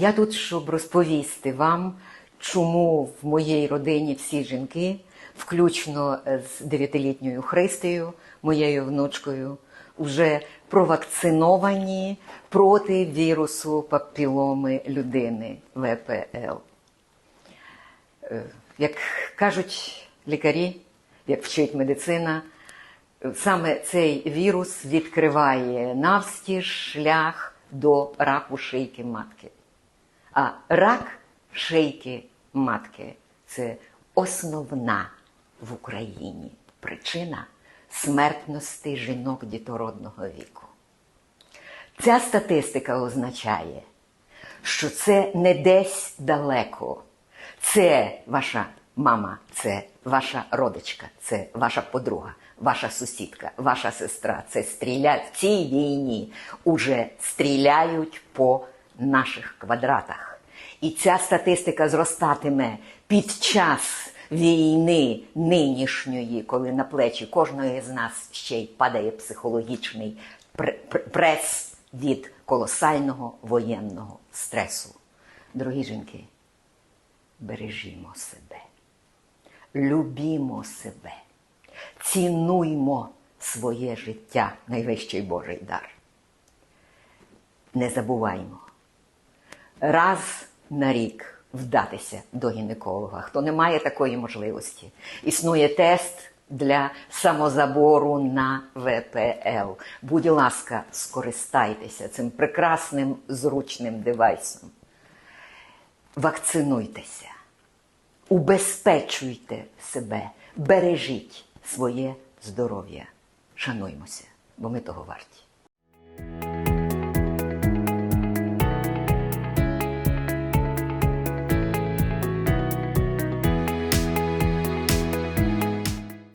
Я тут, щоб розповісти вам, чому в моїй родині всі жінки, включно з дев'ятилітньою Христею, моєю внучкою, вже провакциновані проти вірусу папіломи людини ВПЛ. Е, Як кажуть лікарі, як вчить медицина, саме цей вірус відкриває навстіж шлях до раку шийки матки. А рак шийки матки це основна в Україні причина смертності жінок дітородного віку. Ця статистика означає, що це не десь далеко. Це ваша мама, це ваша родичка, це ваша подруга, ваша сусідка, ваша сестра. Це стріляють в цій війні. Уже стріляють по наших квадратах. І ця статистика зростатиме під час війни нинішньої, коли на плечі кожної з нас ще й падає психологічний пр- пр- прес від колосального воєнного стресу. Дорогі жінки, бережімо себе, любімо себе, цінуймо своє життя, найвищий Божий дар. Не забуваймо, раз на рік вдатися до гінеколога. Хто не має такої можливості, існує тест для самозабору на ВПЛ. Будь ласка, скористайтеся цим прекрасним зручним девайсом. Вакцинуйтеся, убезпечуйте себе, бережіть своє здоров'я. Шануймося, бо ми того варті.